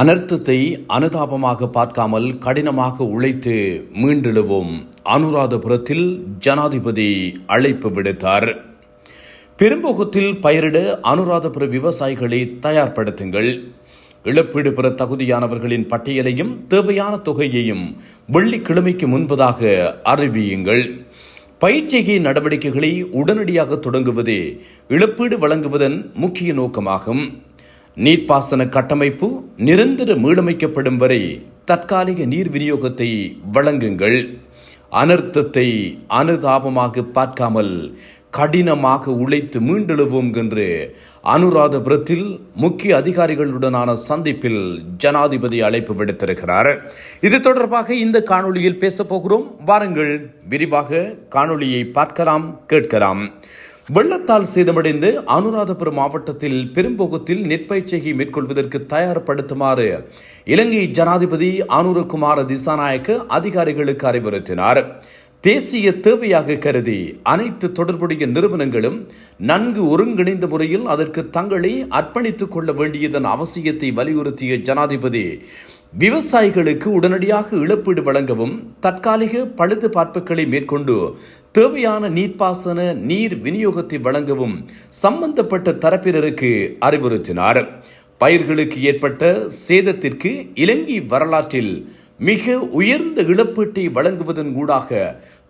அனர்த்தத்தை அனுதாபமாக பார்க்காமல் கடினமாக உழைத்து மீண்டெழுவோம். அனுராதபுரத்தில் ஜனாதிபதி அழைப்பு விடுத்தார். பெரும்போகத்தில் பயிரிட அனுராதபுர விவசாயிகளை தயார்படுத்துங்கள். இழப்பீடு பெற தகுதியானவர்களின் பட்டியலையும் தேவையான தொகையையும் வெள்ளிக்கிழமைக்கு முன்பதாக அறிவியுங்கள். பயிற்சிகை நடவடிக்கைகளை உடனடியாக தொடங்குவதே இழப்பீடு வழங்குவதன் முக்கிய நோக்கமாகும். நீர்ப்பாசன கட்டமைப்பு நிரந்தர மீளமைக்கப்படும் வரை தற்காலிக நீர் விநியோகத்தை வழங்குங்கள். அனர்த்தத்தை அனுதாபமாக பார்க்காமல் கடினமாக உழைத்து மீண்டெழுவோம் என்று அனுராதபுரத்தில் முக்கிய அதிகாரிகளுடனான சந்திப்பில் ஜனாதிபதி அழைப்பு விடுத்திருக்கிறார். இது தொடர்பாக இந்த காணொளியில் பேசப் போகிறோம். வாருங்கள் விரிவாக காணொளியை பார்க்கலாம் கேட்கலாம். வெள்ளத்தால் சேதமடைந்து அனுராதபுரம் மாவட்டத்தில் பெரும்போகத்தில் நெற்பயிற்சியை மேற்கொள்வதற்கு தயார்படுத்துமாறு இலங்கை ஜனாதிபதி அனுரகுமார திசாநாயக்க அதிகாரிகளுக்கு அறிவுறுத்தினார். தேசிய தேவையாக கருதி அனைத்து தொடர்புடைய நிறுவனங்களும் நன்கு ஒருங்கிணைந்த முறையில் அதற்கு தங்களை அர்ப்பணித்துக் கொள்ள வேண்டியதன் அவசியத்தை வலியுறுத்திய ஜனாதிபதி விவசாயிகளுக்கு உடனடியாக இழப்பீடு வழங்கவும் தற்காலிக பழுது பார்ப்புகளை மேற்கொண்டு தேவையான நீர்ப்பாசன நீர் விநியோகத்தை வழங்கவும் சம்பந்தப்பட்ட தரப்பினருக்கு அறிவுறுத்தினார். பயிர்களுக்கு ஏற்பட்ட சேதத்திற்கு இலங்கை வரலாற்றில் மிக உயர்ந்த இழப்பீட்டை வழங்குவதன் ஊடாக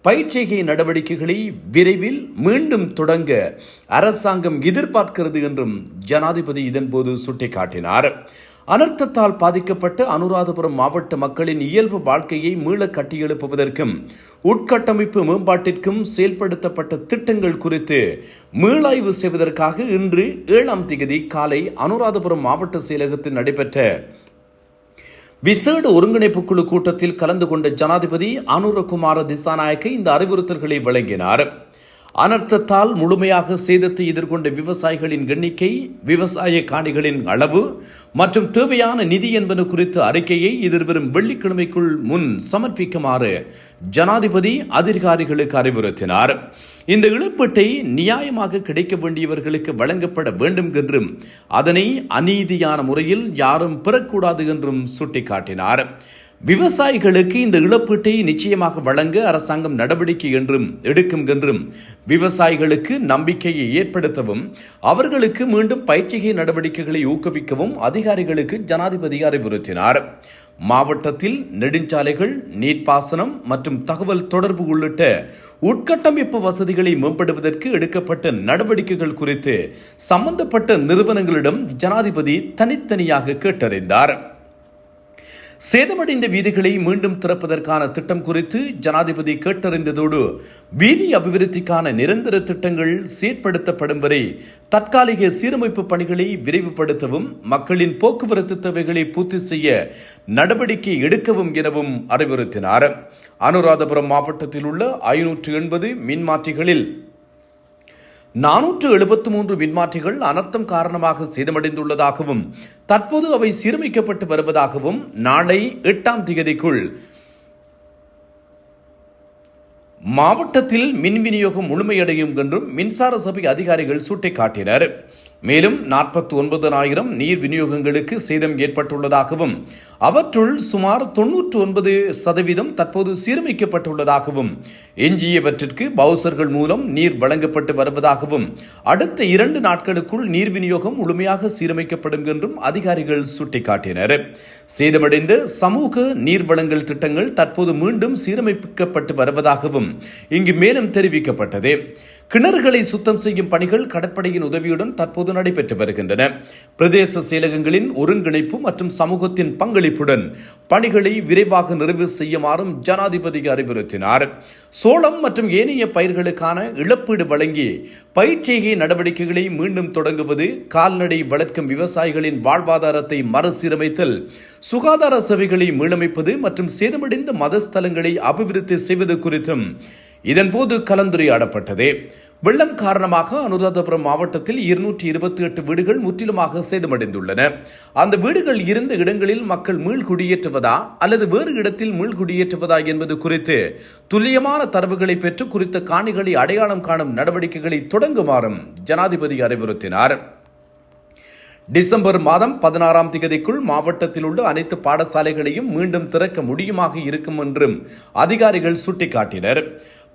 பயிற்சிகை நடவடிக்கைகளை விரைவில் மீண்டும் தொடங்க அரசாங்கம் எதிர்பார்க்கிறது என்றும் ஜனாதிபதி இதன்போது சுட்டிக்காட்டினார். அனர்த்தத்தால் பாதிக்கப்பட்ட அனுராதபுரம் மாவட்ட மக்களின் இயல்பு வாழ்க்கையை மீள கட்டியெழுப்புவதற்கும் உட்கட்டமைப்பு மேம்பாட்டிற்கும் செயல்படுத்தப்பட்ட திட்டங்கள் குறித்து மீளாய்வு செய்வதற்காக இன்று ஏழாம் தேதி காலை அனுராதபுரம் மாவட்ட செயலகத்தில் நடைபெற்ற விசேட ஒருங்கிணைப்பு குழு கூட்டத்தில் கலந்து கொண்ட ஜனாதிபதி அனுரகுமார திசாநாயக்க இந்த அறிவுறுத்தல்களை வழங்கினார். அனர்த்தத்தால் முழுமையாக சேதத்தை எதிர்கொண்ட விவசாயிகளின் எண்ணிக்கை விவசாய காணிகளின் அளவு மற்றும் தேவையான நிதி என்பன குறித்த அறிக்கையை எதிர்வரும் வெள்ளிக்கிழமைக்குள் முன் சமர்ப்பிக்குமாறு ஜனாதிபதி அதிகாரிகளுக்கு அறிவுறுத்தினார். இந்த இழப்பீட்டை நியாயமாக கிடைக்க வேண்டியவர்களுக்கு வழங்கப்பட வேண்டும் என்றும் அதனை அநீதியான முறையில் யாரும் பெறக்கூடாது என்றும் சுட்டிக்காட்டினார். விவசாயிகளுக்கு இந்த இழப்பீட்டை நிச்சயமாக வழங்க அரசாங்கம் நடவடிக்கை என்றும் எடுக்கும் என்றும் விவசாயிகளுக்கு நம்பிக்கையை ஏற்படுத்தவும் அவர்களுக்கு மீண்டும் பயிற்சிகை நடவடிக்கைகளை ஊக்குவிக்கவும் அதிகாரிகளுக்கு ஜனாதிபதி அறிவுறுத்தினார். மாவட்டத்தில் நெடுஞ்சாலைகள் நீர்ப்பாசனம் மற்றும் தகவல் தொடர்பு உள்ளிட்ட உட்கட்டமைப்பு வசதிகளை மேம்படுவதற்கு எடுக்கப்பட்ட நடவடிக்கைகள் குறித்து சம்பந்தப்பட்ட நிறுவனங்களிடம் ஜனாதிபதி தனித்தனியாக கேட்டறிந்தார். சேதமடைந்த வீதிகளை மீண்டும் திறப்பதற்கான திட்டம் குறித்து ஜனாதிபதி கேட்டறிந்ததோடு வீதி அபிவிருத்திக்கான நிரந்தர திட்டங்கள் சீர்படுத்தப்படும் வரை தற்காலிக சீரமைப்பு பணிகளை விரைவுபடுத்தவும் மக்களின் போக்குவரத்து தேவைகளை பூர்த்தி செய்ய நடவடிக்கை எடுக்கவும் எனவும் அறிவுறுத்தினார். அனுராதபுரம் மாவட்டத்தில் உள்ள ஐநூற்று எண்பது மின்மாற்றிகளில் நானூற்று எழுபத்து மூன்று மின்மாற்றிகள் அனர்த்தம் காரணமாக சேதமடைந்துள்ளதாகவும் தற்போது அவை சீரமைக்கப்பட்டு வருவதாகவும் நாளை எட்டாம் திகதிக்குள் மாவட்டத்தில் மின் விநியோகம் முழுமையடையும் என்றும் மின்சார சபை அதிகாரிகள் சுட்டிக்காட்டினர். மேலும் நாற்பத்தி ஒன்பதனாயிரம் நீர் விநியோகங்களுக்கு சேதம் ஏற்பட்டுள்ளதாகவும் அவற்றுள் சுமார் தொன்னூற்று ஒன்பது சதவீதம் தற்போது சீரமைக்கப்பட்டுள்ளதாகவும் எஞ்சியவற்றிற்கு பவுசர்கள் மூலம் நீர் வழங்கப்பட்டு வருவதாகவும் அடுத்த இரண்டு நாட்களுக்குள் நீர் விநியோகம் முழுமையாக சீரமைக்கப்படும் என்றும் அதிகாரிகள் சுட்டிக்காட்டினர். சேதமடைந்த சமூக நீர் வழங்கல் திட்டங்கள் தற்போது மீண்டும் சீரமைக்கப்பட்டு வருவதாகவும் இங்கு மேலும் தெரிவிக்கப்பட்டது. கிணறுகளை சுத்தம் செய்யும் பணிகள் கடற்படையின் உதவியுடன் தற்போது நடைபெற்று வருகின்றன. பிரதேச செயலகங்களின் ஒருங்கிணைப்பு மற்றும் சமூகத்தின் பங்களிப்புடன் பணிகளை விரைவாக நிறைவு செய்யுமாறும் ஜனாதிபதி அறிவுறுத்தினார். சோளம் மற்றும் ஏனைய பயிர்களுக்கான இழப்பீடு வழங்கி பயிற்சிகை நடவடிக்கைகளை மீண்டும் தொடங்குவது கால்நடை வளர்க்கும் விவசாயிகளின் வாழ்வாதாரத்தை மறுசீரமைத்தல் சுகாதார சேவைகளை மீளமைப்பது மற்றும் சேதமடைந்த மதஸ்தலங்களை அபிவிருத்தி செய்வது குறித்தும் இதன்போது கலந்துரையாடப்பட்டது. வெள்ளம் காரணமாக அனுராதபுரம் மாவட்டத்தில் இருநூற்றி இருபத்தி எட்டு வீடுகள் முற்றிலுமாக சேதமடைந்துள்ளன. அந்த வீடுகள் இருந்த இடங்களில் மக்கள் மீள் குடியேற்றுவதா அல்லது வேறு இடத்தில் மீள் குடியேற்றுவதா என்பது குறித்து துல்லியமான தரவுகளை பெற்று குறித்த காணிகளை அடையாளம் காணும் நடவடிக்கைகளை தொடங்குமாறும் ஜனாதிபதி அறிவுறுத்தினார். டிசம்பர் மாதம் பதினாறாம் திகதிக்குள் மாவட்டத்தில் உள்ள அனைத்து பாடசாலைகளையும் மீண்டும் திறக்க முடியுமாக இருக்கும் என்றும் அதிகாரிகள் சுட்டிக்காட்டினர்.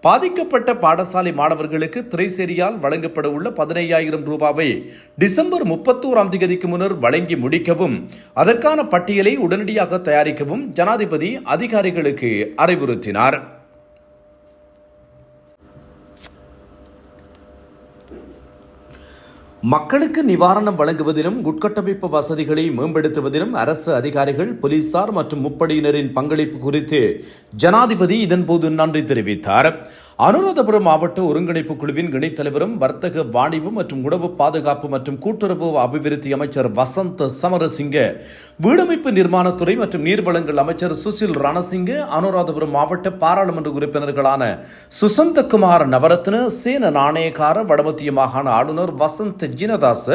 பாதிக்கப்பட்ட பாடசாலை மாணவர்களுக்கு திரைசேரியால் வழங்கப்பட உள்ள பதினையாயிரம் ரூபாவை டிசம்பர் முப்பத்தோராம் தேதிக்கு முன்னர் வழங்கி முடிக்கவும் அதற்கான பட்டியலை உடனடியாக தயாரிக்கவும் ஜனாதிபதி அதிகாரிகளுக்கு அறிவுறுத்தினார். மக்களுக்கு நிவாரணம் வழங்குவதிலும் உட்கட்டமைப்பு வசதிகளை மேம்படுத்துவதிலும் அரசு அதிகாரிகள் போலீசார் மற்றும் முப்படையினரின் பங்களிப்பு குறித்து ஜனாதிபதி இதன்போது நன்றி தெரிவித்தார். அனுராதபுரம் மாவட்ட ஒருங்கிணைப்பு குழுவின் இணைத் தலைவரும் வர்த்தக வாணிபு மற்றும் உணவு பாதுகாப்பு மற்றும் கூட்டுறவு அபிவிருத்தி அமைச்சர் வசந்த் சமரசிங்க வீடமைப்பு நிர்மாணத்துறை மற்றும் நீர்வளங்கள் அமைச்சர் சுசில் ரணசிங்க அனுராதபுரம் மாவட்ட பாராளுமன்ற உறுப்பினர்களான சுசந்தகுமார் நவரத்ன சேன நாணயக்கார வடமத்திய மாகாண ஆளுநர் வசந்த் ஜினதாச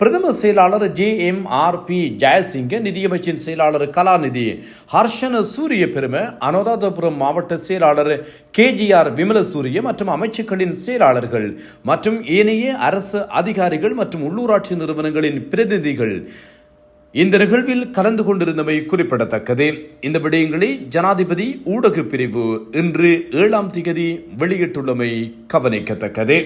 பிரதம செயலாளர் J M R P Jayasinghe நிதியமைச்சின் செயலாளர் கலாநிதி ஹர்ஷன சூரிய பெருமை அனுராதபுரம் மாவட்ட செயலாளர் கேஜிஆர் விமலசூரிய மற்றும் அமைச்சுக்களின் செயலாளர்கள் மற்றும் ஏனைய அரசு அதிகாரிகள் மற்றும் உள்ளூராட்சி நிறுவனங்களின் பிரதிநிதிகள். இந்த நிகழ்வில் கலந்து கொண்டிருந்தமை குறிப்பிடத்தக்கது. இந்த விடயங்களை ஜனாதிபதி ஊடக பிரிவு இன்று ஏழாம் திகதி வெளியிட்டுள்ளமை கவனிக்கத்தக்கது.